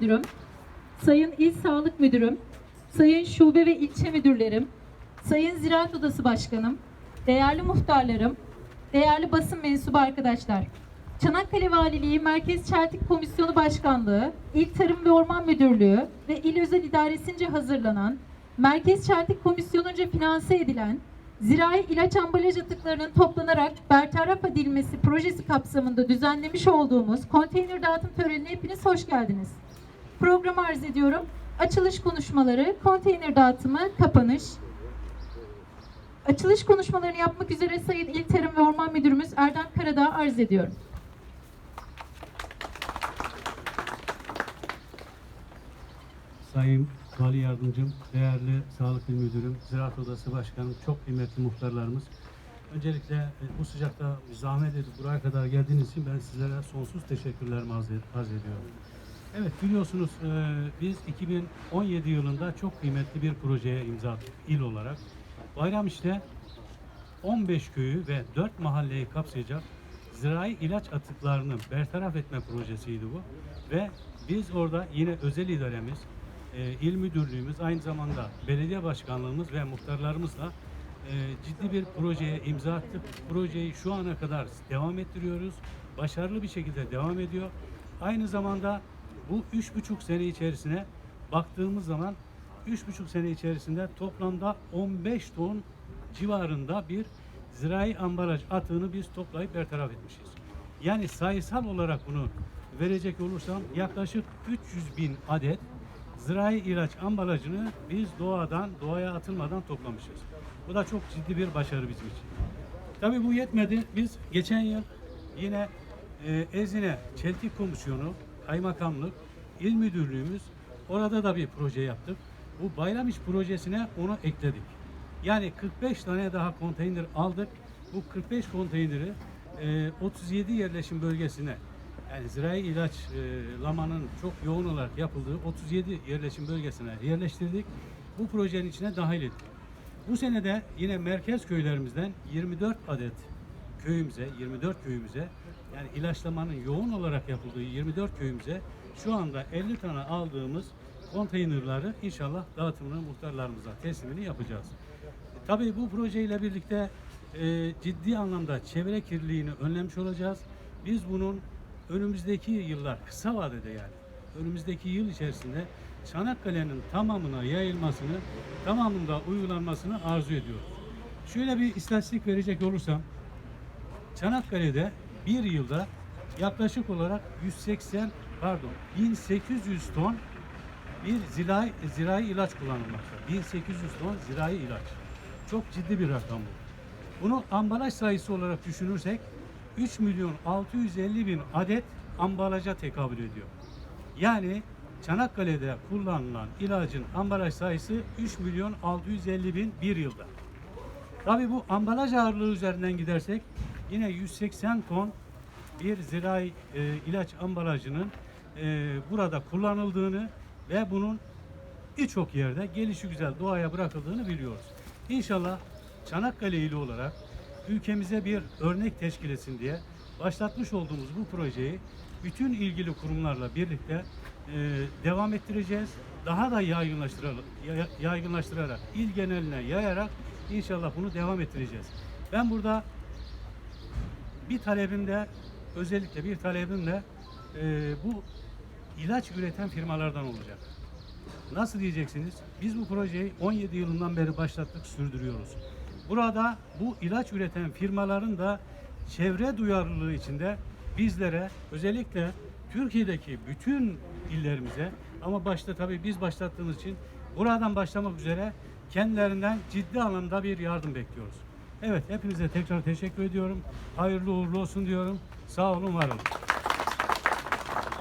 Müdürüm, Sayın İl Sağlık Müdürüm, Sayın Şube ve İlçe Müdürlerim, Sayın Ziraat Odası Başkanım, değerli muhtarlarım, değerli basın mensubu arkadaşlar. Çanakkale Valiliği Merkez Çeltik Komisyonu Başkanlığı, İl Tarım ve Orman Müdürlüğü ve İl Özel İdaresince hazırlanan, Merkez Çeltik Komisyonunca finanse edilen, zirai ilaç ambalaj atıklarının toplanarak bertaraf edilmesi projesi kapsamında düzenlemiş olduğumuz konteyner dağıtım törenine hepiniz hoş geldiniz. Programı arz ediyorum. Açılış konuşmaları, konteyner dağıtımı, kapanış. Açılış konuşmalarını yapmak üzere Sayın İl Tarım ve Orman Müdürümüz Erdem Karadağ arz ediyorum. Sayın Vali Yardımcım, değerli Sağlık İl Müdürüm, Ziraat Odası Başkanım, çok kıymetli muhtarlarımız. Öncelikle e, bu sıcakta zahmet edip buraya kadar geldiğiniz için ben sizlere sonsuz teşekkürlerimi arz, ediyorum. Evet biliyorsunuz e, biz 2017 yılında çok kıymetli bir projeye imza attık il olarak. Bayramiş'te 15 köyü ve 4 mahalleyi kapsayacak zirai ilaç atıklarını bertaraf etme projesiydi bu. Ve biz orada yine özel idaremiz, e, il müdürlüğümüz, aynı zamanda belediye başkanlığımız ve muhtarlarımızla e, ciddi bir projeye imza attık. Projeyi şu ana kadar devam ettiriyoruz. Başarılı bir şekilde devam ediyor. Aynı zamanda bu üç buçuk sene içerisine baktığımız zaman üç buçuk sene içerisinde toplamda 15 ton civarında bir zirai ambalaj atığını biz toplayıp bertaraf etmişiz. Yani sayısal olarak bunu verecek olursam yaklaşık 300 bin adet zirai ilaç ambalajını biz doğadan, doğaya atılmadan toplamışız. Bu da çok ciddi bir başarı bizim için. Tabii bu yetmedi. Biz geçen yıl yine e, Ezine Çeltik Komisyonu, Kaymakamlık, İl Müdürlüğümüz orada da bir proje yaptık. Bu bayram iş projesine onu ekledik. Yani 45 tane daha konteyner aldık. Bu 45 konteyneri e, 37 yerleşim bölgesine yani zirai ilaç e, çok yoğun olarak yapıldığı 37 yerleşim bölgesine yerleştirdik. Bu projenin içine dahil ettik. Bu sene de yine merkez köylerimizden 24 adet köyümüze, 24 köyümüze yani ilaçlamanın yoğun olarak yapıldığı 24 köyümüze şu anda 50 tane aldığımız konteynerları inşallah dağıtımını muhtarlarımıza teslimini yapacağız. Tabii bu projeyle birlikte e, ciddi anlamda çevre kirliliğini önlemiş olacağız. Biz bunun önümüzdeki yıllar kısa vadede yani önümüzdeki yıl içerisinde Çanakkale'nin tamamına yayılmasını, tamamında uygulanmasını arzu ediyoruz. Şöyle bir istatistik verecek olursam Çanakkale'de bir yılda yaklaşık olarak 180 pardon 1800 ton bir zirai, zirai ilaç kullanılmakta. 1800 ton zirai ilaç. Çok ciddi bir rakam bu. Bunu ambalaj sayısı olarak düşünürsek 3 milyon 650 bin adet ambalaja tekabül ediyor. Yani Çanakkale'de kullanılan ilacın ambalaj sayısı 3 milyon 650 bin bir yılda. Tabii bu ambalaj ağırlığı üzerinden gidersek yine 180 ton bir zirai e, ilaç ambalajının e, burada kullanıldığını ve bunun birçok yerde gelişi güzel doğaya bırakıldığını biliyoruz. İnşallah Çanakkale ili olarak ülkemize bir örnek teşkil etsin diye başlatmış olduğumuz bu projeyi bütün ilgili kurumlarla birlikte e, devam ettireceğiz. Daha da yaygınlaştırarak, ya- yaygınlaştırarak, il geneline yayarak inşallah bunu devam ettireceğiz. Ben burada bir talebim de özellikle bir talebim de e, bu ilaç üreten firmalardan olacak. Nasıl diyeceksiniz? Biz bu projeyi 17 yılından beri başlattık, sürdürüyoruz. Burada bu ilaç üreten firmaların da çevre duyarlılığı içinde bizlere özellikle Türkiye'deki bütün illerimize ama başta tabii biz başlattığımız için buradan başlamak üzere kendilerinden ciddi anlamda bir yardım bekliyoruz. Evet hepinize tekrar teşekkür ediyorum. Hayırlı uğurlu olsun diyorum. Sağ olun, var olun.